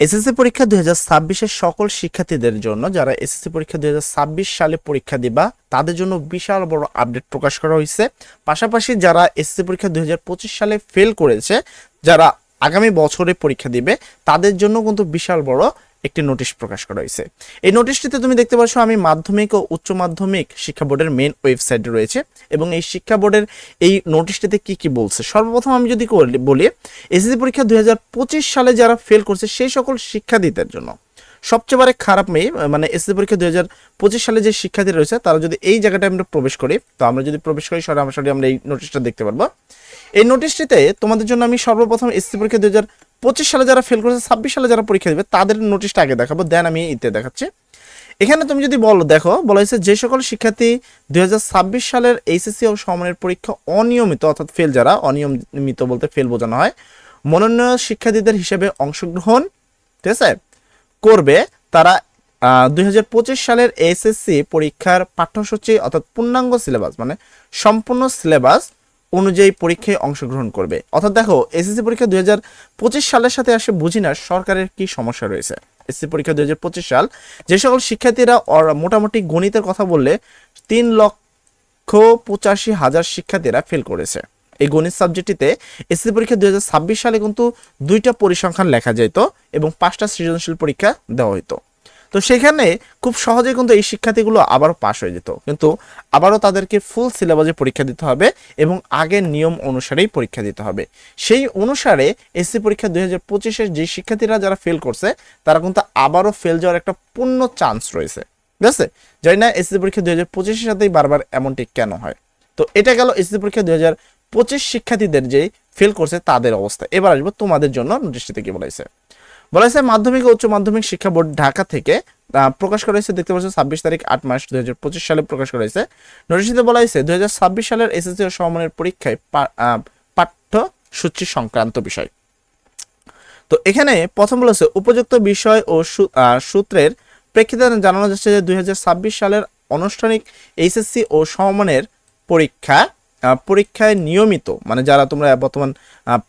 SSC পরীক্ষা দুই হাজার সকল শিক্ষার্থীদের জন্য, যারা এসএসসি পরীক্ষা দুই হাজার ছাব্বিশ সালে পরীক্ষা দিবা, তাদের জন্য বিশাল বড় আপডেট প্রকাশ করা হয়েছে। পাশাপাশি যারা এসএসসি পরীক্ষা দুই সালে ফেল করেছে, যারা আগামী বছরে পরীক্ষা দিবে, তাদের জন্য কিন্তু বিশাল বড় একটি নোটিশ প্রকাশ করা হয়েছে। এই নোটিশটিতে তুমি দেখতে পাচ্ছ আমি মাধ্যমিক ও উচ্চ মাধ্যমিক শিক্ষা বোর্ডের মেন ওয়েবসাইটে রয়েছে এবং এই শিক্ষা বোর্ডের এই নোটিশটিতে কি কি বলছে? সর্বপ্রথম আমি যদি বলি এসএসসি পরীক্ষা দুই হাজার পঁচিশ সালে যারা ফেল করছে সেই সকল শিক্ষার্থীদের জন্য সবচেয়ে বারে খারাপ মেয়ে মানে এসএসসি পরীক্ষা দুই হাজার পঁচিশ সালে যে শিক্ষার্থী রয়েছে তারা যদি এই জায়গাটা আমরা প্রবেশ করি, তো আমরা যদি প্রবেশ করি সরাসরি আমরা এই নোটিশটা দেখতে পারব। এই নোটিশটিতে তোমাদের জন্য আমি সর্বপ্রথম এসএসসি পরীক্ষা দুই হাজার পঁচিশ সালে যারা ফেল করেছে, ছাব্বিশ সালে যারা পরীক্ষা দেবে, তাদের নোটিশটা আগে দেখাবো দেন আমি ইতে দেখাচ্ছি। এখানে তুমি যদি বলো, দেখো, বলা হয়েছে যে সকল শিক্ষার্থী দুই সালের এইচএসসি ও সমানের পরীক্ষা অনিয়মিত, অর্থাৎ ফেল যারা, অনিয়মিত বলতে ফেল বোঝানো হয়, মনোনয়ন শিক্ষার্থীদের হিসেবে অংশগ্রহণ, ঠিক আছে, করবে তারা দুই হাজার পঁচিশ সালের এসএসসি পরীক্ষার পাঠ্যসূচি, অর্থাৎ পূর্ণাঙ্গ সিলেবাস মানে সম্পূর্ণ সিলেবাস অনুযায়ী পরীক্ষায় অংশগ্রহণ করবে। অর্থাৎ দেখো, এসএসসি পরীক্ষা দু হাজার পঁচিশ সালের সাথে আসে, বুঝি না সরকারের কি সমস্যা রয়েছে? এসএসসি পরীক্ষা দু হাজার পঁচিশ সাল, যে সকল শিক্ষার্থীরা মোটামুটি গণিতের কথা বললে তিন লক্ষ পঁচাশি হাজার শিক্ষার্থীরা ফেল করেছে। এই গণিত সাবজেক্টটিতে এসএসসি পরীক্ষা দুই হাজার ছাব্বিশ সালে কিন্তু দুইটা পরিসংখ্যান লেখা যেত এবং পাঁচটা সৃজনশীল পরীক্ষা দেওয়া হতো তো সেখানে খুব সহজে কিন্তু এই শিক্ষার্থীগুলো আবারও পাশ হয়ে যেত। কিন্তু আবারও তাদেরকে ফুল সিলেবাসে পরীক্ষা দিতে হবে এবং আগের নিয়ম অনুসারেই পরীক্ষা দিতে হবে। সেই অনুসারে এসসি পরীক্ষা দুই হাজার পঁচিশের যে শিক্ষার্থীরা যারা ফেল করছে, তারা কিন্তু আবারও ফেল যাওয়ার একটা পূর্ণ চান্স রয়েছে। ঠিক আছে? জানি না এসসি পরীক্ষা দুই হাজার পঁচিশের সাথেই বারবার এমনটি কেন হয়? তো এটা গেল এসসি পরীক্ষা দুই হাজার পঁচিশ শিক্ষার্থীদের যে ফেল করছে, তাদের অবস্থা। এবার আসব তোমাদের জন্য নোটিশটিতে কি বলা হয়েছে বলা হয়েছে মাধ্যমিক ও উচ্চ মাধ্যমিক শিক্ষা বোর্ড ঢাকা থেকে প্রকাশ করা হয়েছে, দেখতে পাচ্ছ ছাব্বিশ তারিখ আট মাস দুই হাজার পঁচিশ সালে প্রকাশ করা হয়েছে। নোটিশটিতে বলা হয়েছে, দুই হাজার ছাব্বিশ সালের এসএসসি ও সমমানের পরীক্ষায় পাঠ্যসূচি সংক্রান্ত বিষয়। তো এখানে প্রথম বলেছে উপযুক্ত বিষয় ও সূত্রের প্রেক্ষিতে জানানো যাচ্ছে যে দুই হাজার ছাব্বিশ সালের আনুষ্ঠানিক এইচএসসি ও সমমানের পরীক্ষা পরীক্ষায় নিয়মিত মানে যারা তোমরা বর্তমান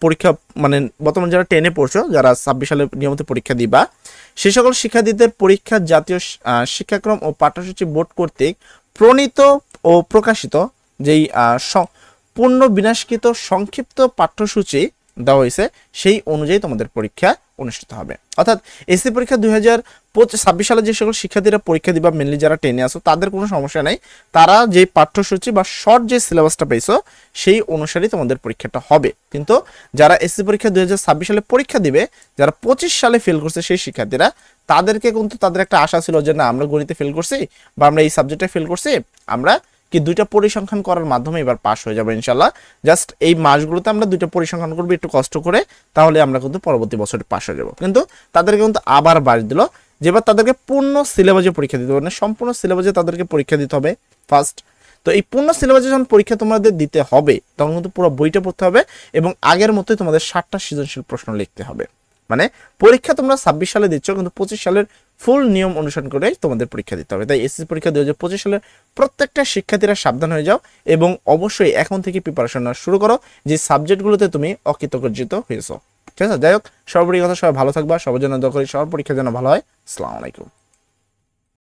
পরীক্ষা মানে বর্তমান যারা টেনে পড়ছো, যারা ছাব্বিশ সালে নিয়মিত পরীক্ষা দিবা, সে সকল শিক্ষার্থীদের পরীক্ষার জাতীয় শিক্ষাক্রম ও পাঠ্যসূচি বোর্ড কর্তৃক প্রণীত ও প্রকাশিত যেই পূর্ণ বিনাশকৃত সংক্ষিপ্ত পাঠ্যসূচি দেওয়া হয়েছে, সেই অনুযায়ী তোমাদের পরীক্ষা অনুষ্ঠিত হবে। অর্থাৎ এসসি পরীক্ষা দুই হাজার ছাব্বিশ সালে যে সকল শিক্ষার্থীরা পরীক্ষা দিবা মেনলি যারা টেনে আসো তাদের কোনো সমস্যা নেই। তারা যে পাঠ্যসূচি বা শর্ট যে সিলেবাসটা পেয়েছ সেই অনুসারেই তোমাদের পরীক্ষাটা হবে। কিন্তু যারা এসসি পরীক্ষা দুই হাজার ছাব্বিশ সালে পরীক্ষা দিবে, যারা পঁচিশ সালে ফেল করছে সেই শিক্ষার্থীরা, তাদেরকে কিন্তু তাদের একটা আশা ছিল যে, না, আমরা গণিতে ফেল করছি বা আমরা এই সাবজেক্টে ফেল করছি, আমরা কি দুইটা পরিসংখ্যান করার মাধ্যমে এবার পাস হয়ে যাবে ইনশাল্লাহ জাস্ট এই মাসগুলোতে আমরা দুইটা পরিসংখ্যান করব, একটু কষ্ট করে, তাহলে আমরা কিন্তু পরবর্তী বছরে পাস হয়ে যাব। কিন্তু তাদেরকে কিন্তু আবার বাড়ি দিল। যেবার তাদেরকে পূর্ণ সিলেবাসে পরীক্ষা দিতে হবে মানে সম্পূর্ণ সিলেবাসে তাদেরকে পরীক্ষা দিতে হবে ফার্স্ট তো এই পূর্ণ সিলেবাসে যখন পরীক্ষা তোমাদের দিতে হবে, তখন কিন্তু পুরো বইটা পড়তে হবে এবং আগের মতোই তোমাদের ষাটটা সৃজনশীল প্রশ্ন লিখতে হবে। মানে পরীক্ষা তোমরা ছাব্বিশ সালে দিচ্ছ, কিন্তু পঁচিশ সালের ফুল নিয়ম অনুসরণ করে তোমাদের পরীক্ষা দিতে হবে। তাই এসএসসি পরীক্ষা দু হাজার পঁচিশ সালের প্রত্যেকটা শিক্ষার্থীরা সাবধান হয়ে যাও এবং অবশ্যই এখন থেকে প্রিপারেশন নেওয়া শুরু করো, যে সাবজেক্টগুলোতে তুমি অকৃতকর্জিত হয়েছো। ঠিক আছে? যাই হোক, সর্বোপরি কথা, সবাই ভালো থাকবা, সবার জন্য দোয়া করি, সবার পরীক্ষা যেন ভালো হয়। আসসালামু আলাইকুম।